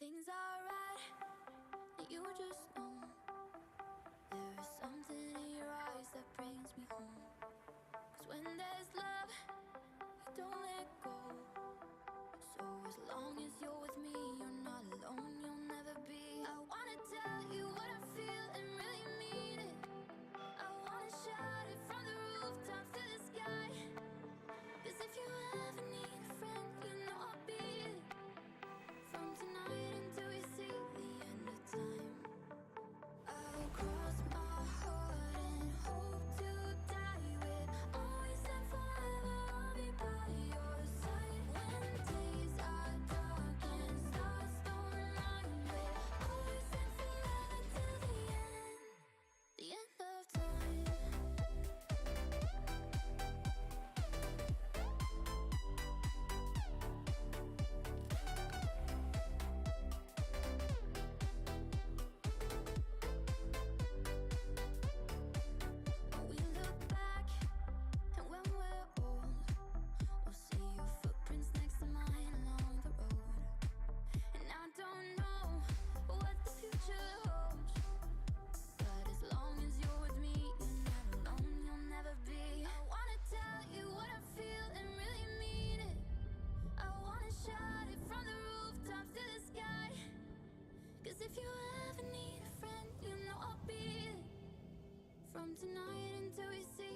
Things are right, you just know. There is something in your eyes that brings me home. Cause when there's love, you don't let go. So as long as you're with me, you're not alone, you'll never be. I wanna tell you what I tonight until we see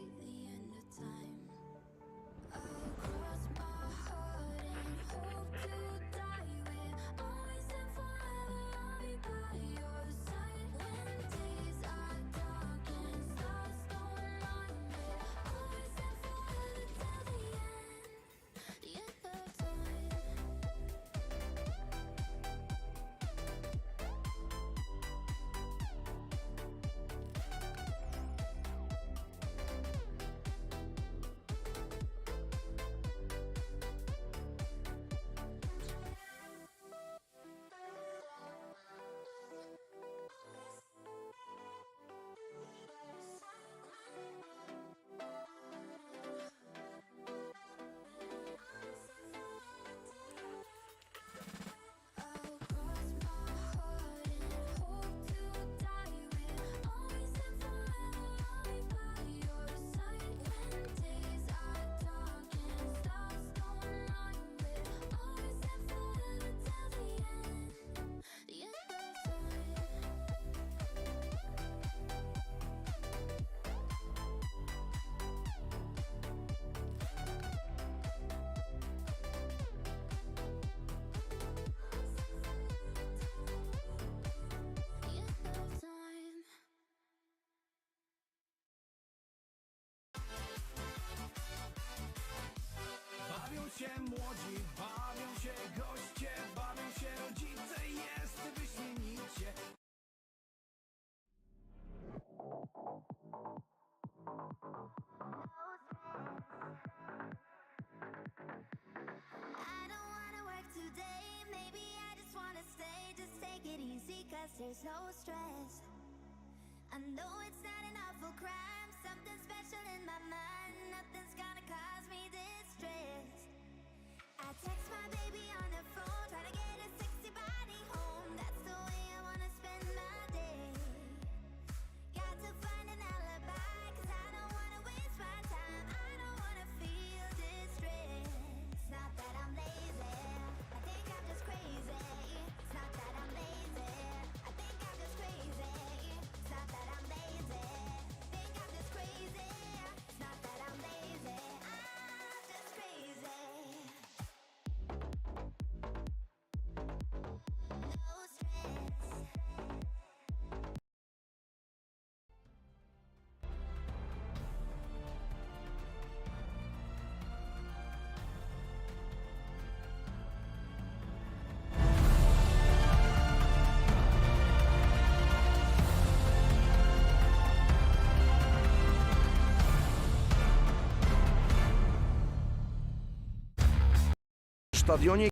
Bawią się młodzi, bawią się goście, bawią się rodzice, jest wyśmienicie. I don't wanna work today, maybe I just wanna stay, just take it easy, cause there's no stress. I know it's not an awful my mind stadionie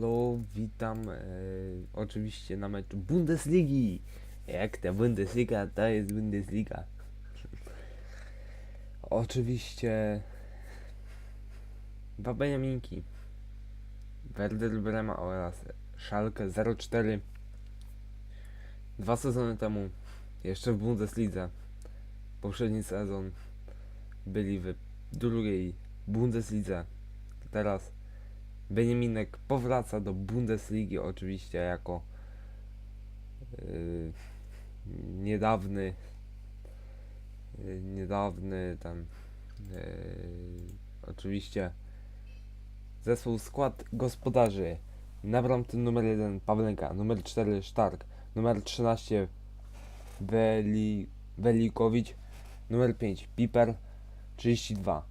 halo, witam e, oczywiście na meczu Bundesligi. Jak ta Bundesliga, to jest Bundesliga. oczywiście dwa Benjaminki. Werder Brema oraz Schalke 04. Dwa sezony temu, jeszcze w Bundeslidze, poprzedni sezon byli w drugiej Bundeslidze. Teraz Benjaminek powraca do Bundesligi oczywiście jako yy, niedawny yy, niedawny tam yy, oczywiście zespół skład gospodarzy. Na bramce numer 1 Pawlenka, numer 4 Sztark, numer 13 Weli, Welikowicz, numer 5 Piper, 32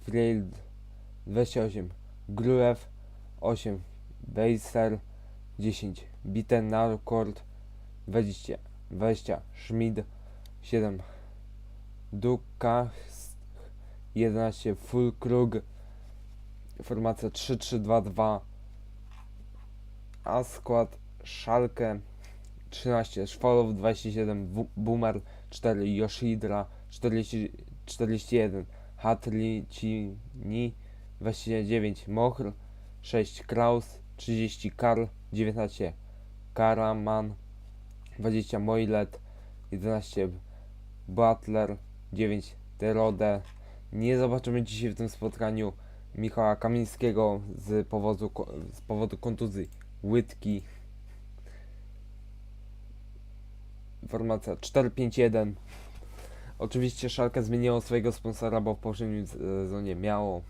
Frield, 28 Gruew, 8 Weiser, 10 Biten 20, 20 Schmid, 7 Dukach, 11 Fulkrug, formacja 3-3-2-2, a skład Szalkę 13 Szwalow, 27 w Boomer, 4 Yoshidra, 40, 41 Hatlicini, 29 Mohr, 6, Kraus 30, Karl 19, Karaman 20, Moilet 11, Butler 9, Terode. Nie zobaczymy dzisiaj w tym spotkaniu Michała Kamińskiego z powodu, z powodu kontuzji łydki. Formacja 4-5-1. Oczywiście Szalkę zmieniło swojego sponsora, bo w poprzednim sezonie miało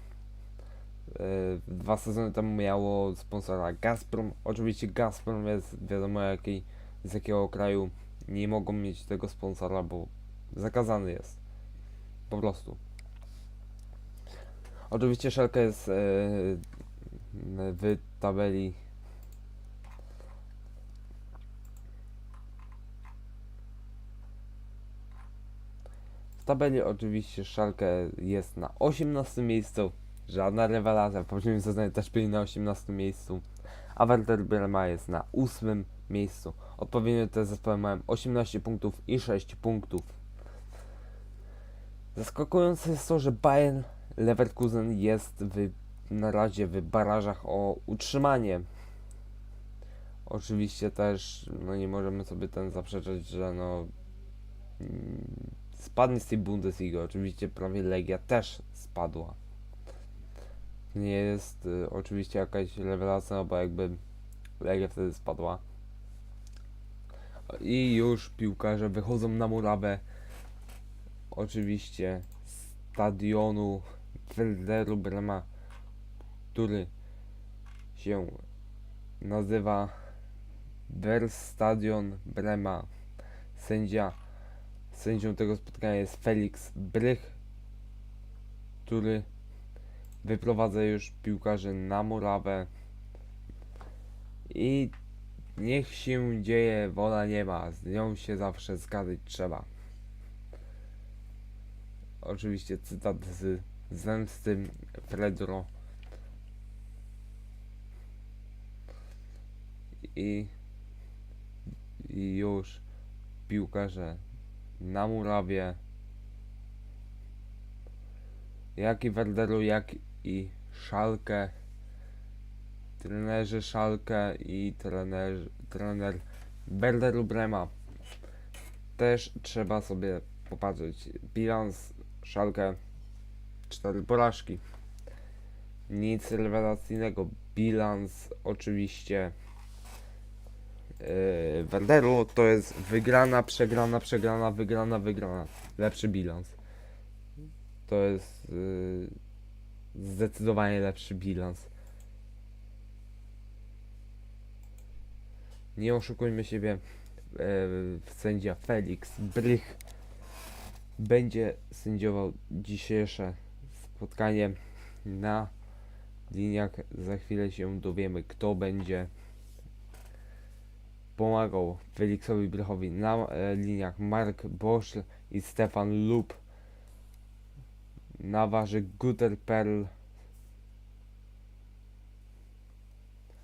dwa sezony temu miało sponsora Gazprom. Oczywiście Gazprom jest wiadomo jakiej, z jakiego kraju nie mogą mieć tego sponsora, bo zakazany jest. Po prostu. Oczywiście Szalkę jest e, w tabeli W tabeli oczywiście Szalkę jest na 18 miejscu. Żadna rewelacja. W poprzednim sezonie też byli na 18 miejscu. A Werder Brema jest na 8 miejscu. Odpowiednio te zespoły mają 18 punktów i 6 punktów. Zaskakujące jest to, że Bayern Leverkusen jest w, na razie w barażach o utrzymanie. Oczywiście też no nie możemy sobie ten zaprzeczać, że no mm, spadnie z tej Bundesliga. Oczywiście prawie Legia też spadła. Nie jest y, oczywiście jakaś rewelacja, bo jakby Legia wtedy spadła. I już piłkarze wychodzą na murawę. Oczywiście stadionu Werderu Brema, który się nazywa Verstadion Brema. Sędzia Sędzią tego spotkania jest Felix Brych, który wyprowadza już piłkarzy na murawę. I niech się dzieje, wola nie ma, z nią się zawsze zgadzać trzeba. Oczywiście cytat z Zemsty Fredro. I, I już piłkarze na murawie. Jak i Werderu, jak i Szalkę. Trenerzy Szalkę i trener, trener Werderu Brema. Też trzeba sobie popatrzeć. Bilans Szalkę. Cztery porażki. Nic rewelacyjnego. Bilans oczywiście yy, Werderu to jest wygrana, przegrana, przegrana, wygrana, wygrana. Lepszy bilans. To jest yy, zdecydowanie lepszy bilans. Nie oszukujmy siebie. Yy, sędzia Felix Brych będzie sędziował dzisiejsze spotkanie na liniach. Za chwilę się dowiemy, kto będzie pomagał Felixowi Brychowi na e, liniach Mark Bosch i Stefan Lub. Na warze Guter Perl.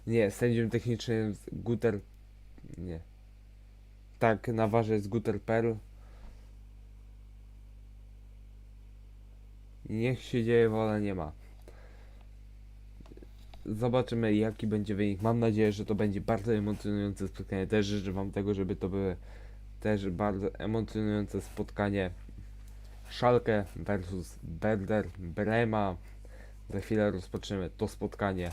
Nie, sędzią technicznym jest Guter. Nie. Tak, na warze jest Guter Perl. Niech się dzieje, wola nie ma. Zobaczymy jaki będzie wynik. Mam nadzieję, że to będzie bardzo emocjonujące spotkanie. Też życzę Wam tego, żeby to były też bardzo emocjonujące spotkanie. Schalke versus Werder Brema. Za chwilę rozpoczniemy to spotkanie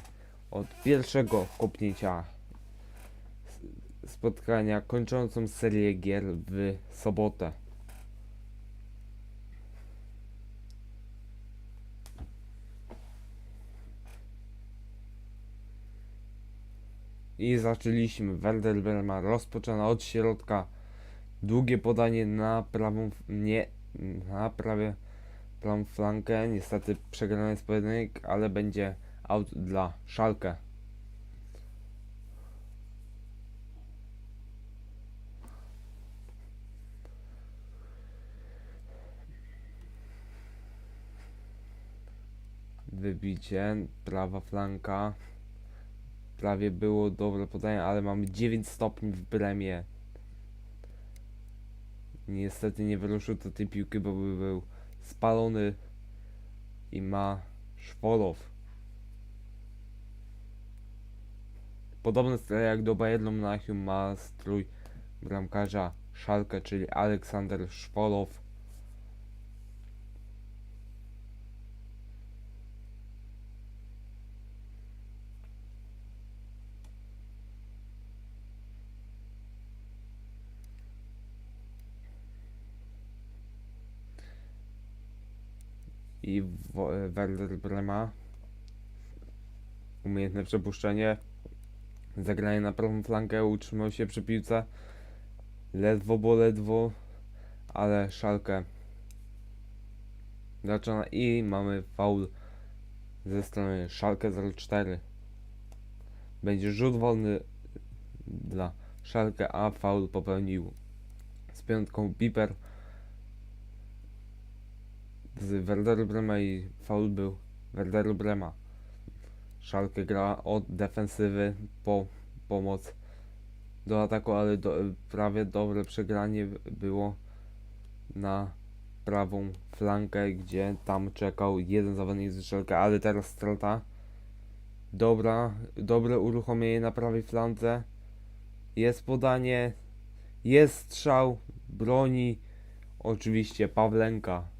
od pierwszego kopnięcia spotkania kończącą serię gier w sobotę. I zaczęliśmy. Werder Brema rozpoczyna od środka. Długie podanie na prawą, nie, na prawie prawą flankę. Niestety przegrany jest pojedynek, ale będzie out dla Szalkę. wybicie, prawa flanka. Prawie było dobre podanie, ale mamy 9 stopni w bremie. Niestety nie wyruszył do tej piłki, bo by był spalony i ma Szwolow. Podobny strój jak do Bayernu Monachium ma strój bramkarza Szalkę, czyli Aleksander Szwolow. I Wo- Werder Brema. Umiejętne przepuszczenie. Zagranie na prawą flankę, utrzymał się przy piłce. Ledwo, bo ledwo, ale szalkę. Zaczyna i mamy faul ze strony szalkę 04. Będzie rzut wolny dla szalkę, a faul popełnił z piątką Piper z Werderu Brema i faul był Werderu Brema. Szalkę gra od defensywy po pomoc do ataku, ale do, prawie dobre przegranie było na prawą flankę, gdzie tam czekał jeden zawodnik z Szalkę, ale teraz strata. Dobra, dobre uruchomienie na prawej flance. Jest podanie, jest strzał, broni oczywiście Pawlenka.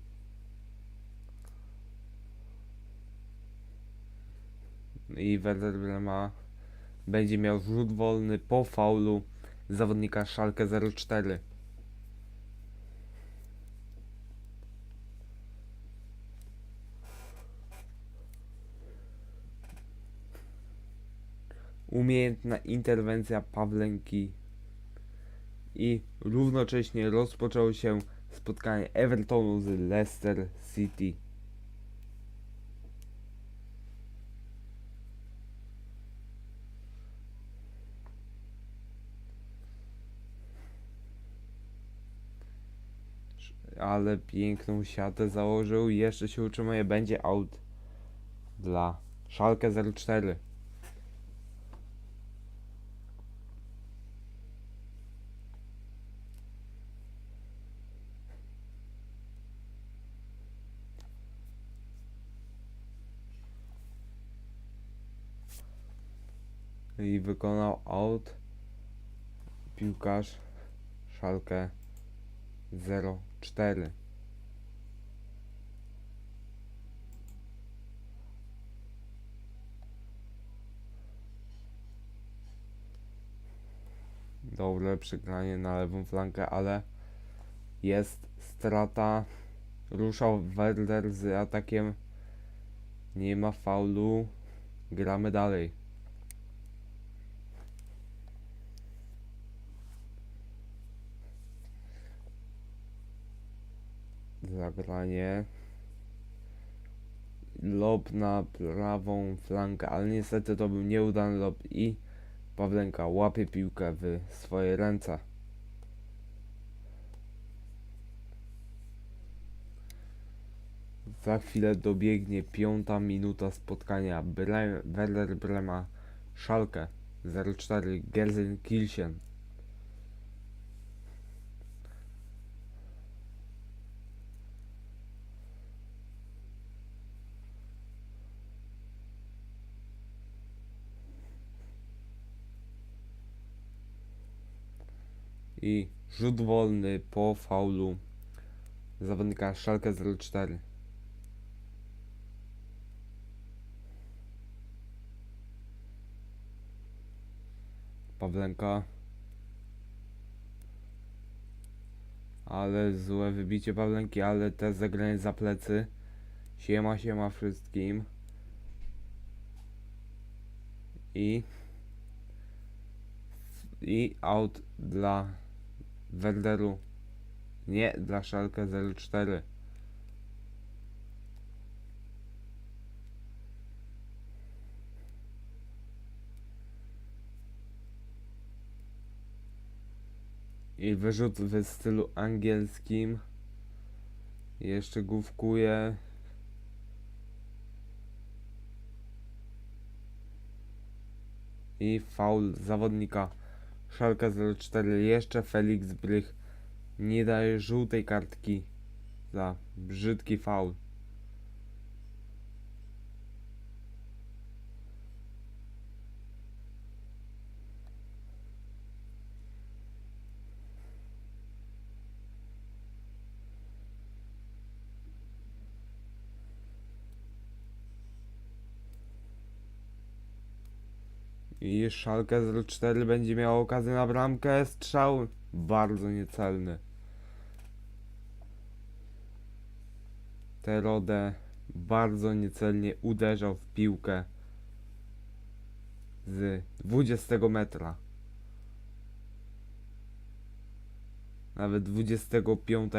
I Werder Brema będzie miał rzut wolny po faulu zawodnika Schalke 04. Umiejętna interwencja Pawlenki i równocześnie rozpoczęło się spotkanie Evertonu z Leicester City. Ale piękną siatę założył i jeszcze się utrzymuje, będzie out dla Szalkę 04. I wykonał out piłkarz Szalkę 04. Dobre przegranie na lewą flankę, ale jest strata. Ruszał Werder z atakiem. Nie ma faulu. Gramy dalej. Zagranie. Lob na prawą flankę, ale niestety to był nieudany lob i Pawlenka łapie piłkę w swoje ręce. Za chwilę dobiegnie piąta minuta spotkania Bre Werder Brema Schalke 04 Gelsenkirchen. I rzut wolny po faulu zawodnika Schalke 04. Pawlenka. Ale złe wybicie Pawlenki, ale też zagranie za plecy. Siema, siema wszystkim. I i out dla Werderu. Nie dla Szalkę 04. I wyrzut w stylu angielskim. Jeszcze główkuje. I faul zawodnika. Szalka 04. Jeszcze Felix Brych nie daje żółtej kartki za brzydki faul. I Szalkę 04 będzie miał okazję na bramkę. Strzał bardzo niecelny. Terodę bardzo niecelnie uderzał w piłkę z 20 metra. Nawet 25.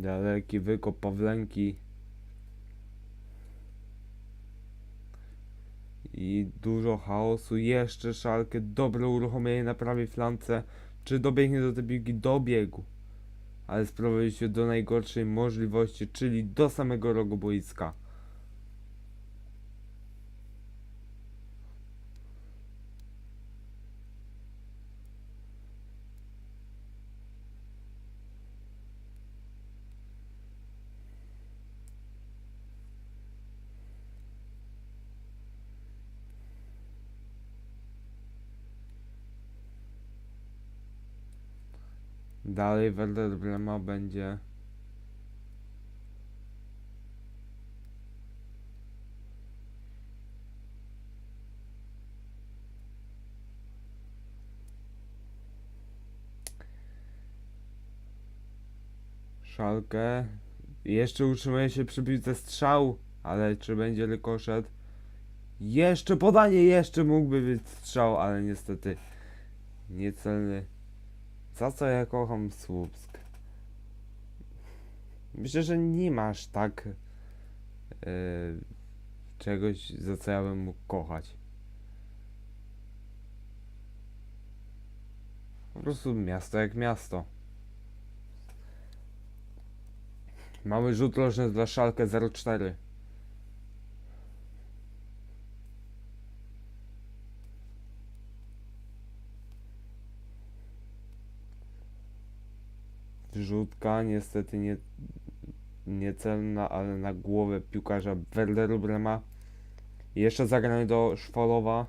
Daleki wykop Pawlenki. I dużo chaosu. Jeszcze szalkę. Dobre uruchomienie na prawej flance. Czy dobiegnie do tej piłki? Dobiegł. Ale sprowadził się do najgorszej możliwości, czyli do samego rogu boiska. Dalej Werder Brema będzie Szalkę jeszcze utrzymuje się przy piłce strzał, ale czy będzie rykoszet? Jeszcze podanie, jeszcze mógłby być strzał, ale niestety niecelny. Za co ja kocham Słupsk? Myślę, że nie masz tak e, czegoś, za co ja bym mógł kochać. Po prostu miasto jak miasto. Mamy rzut rożny dla Szalkę 04. Wrzutka niestety nie, niecelna, ale na głowę piłkarza Werderu Brema. Jeszcze zagranie do Szwolowa.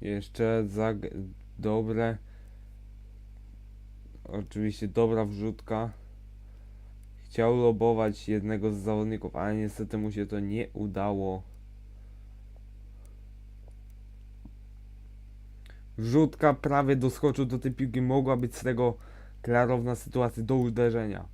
Jeszcze zag dobre. Oczywiście dobra wrzutka. Chciał lobować jednego z zawodników, ale niestety mu się to nie udało. Wrzutka prawie doskoczył do tej piłki. Mogła być z tego klarowna sytuacja do uderzenia.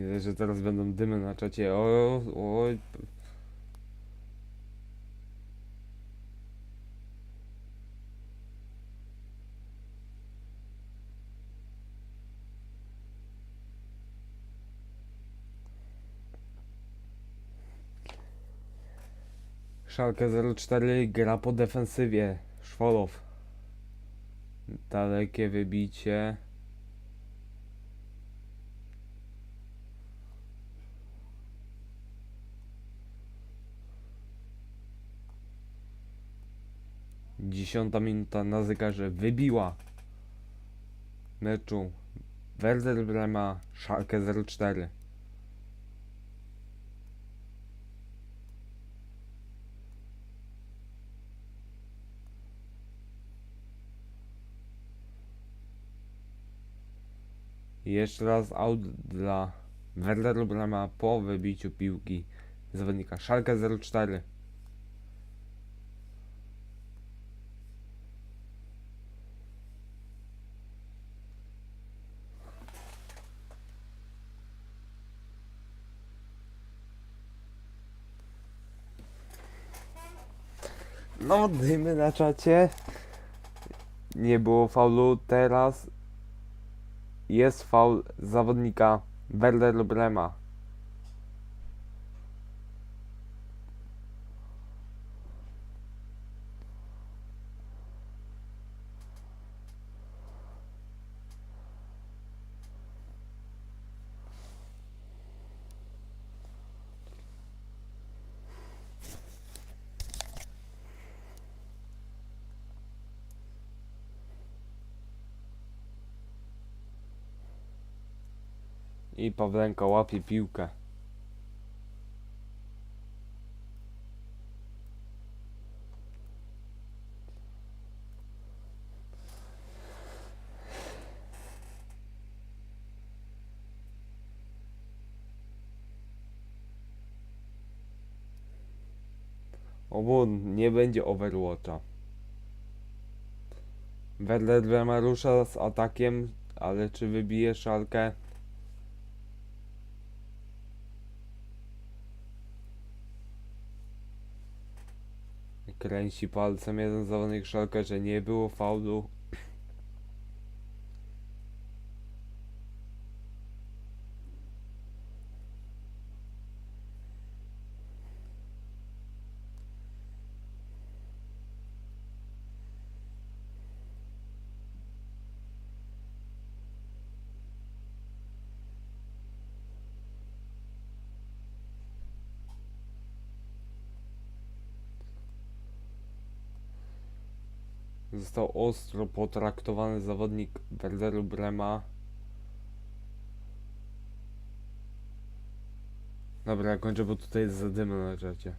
Widzę, że teraz będą dymy na czacie. O, oj. Szalkę 04 gra po defensywie. Szwolow. Dalekie wybicie. Dziesiąta minuta na zegarze wybiła meczu Werder Brema Schalke 04. I Jeszcze raz out dla Werderu Brema po wybiciu piłki zawodnika Schalke 04. No, dymy na czacie. Nie było faulu. Teraz jest faul zawodnika Werder Brema. I Pawlenka łapie piłkę. Obu nie będzie Overwatcha. Werder Brema rusza z atakiem, ale czy wybije szalkę? Kręci palcem jeden zawodnik szalkę, że nie było faulu. Został ostro potraktowany zawodnik Werderu Brema. Dobra, kończę, bo tutaj jest zadyma na czacie.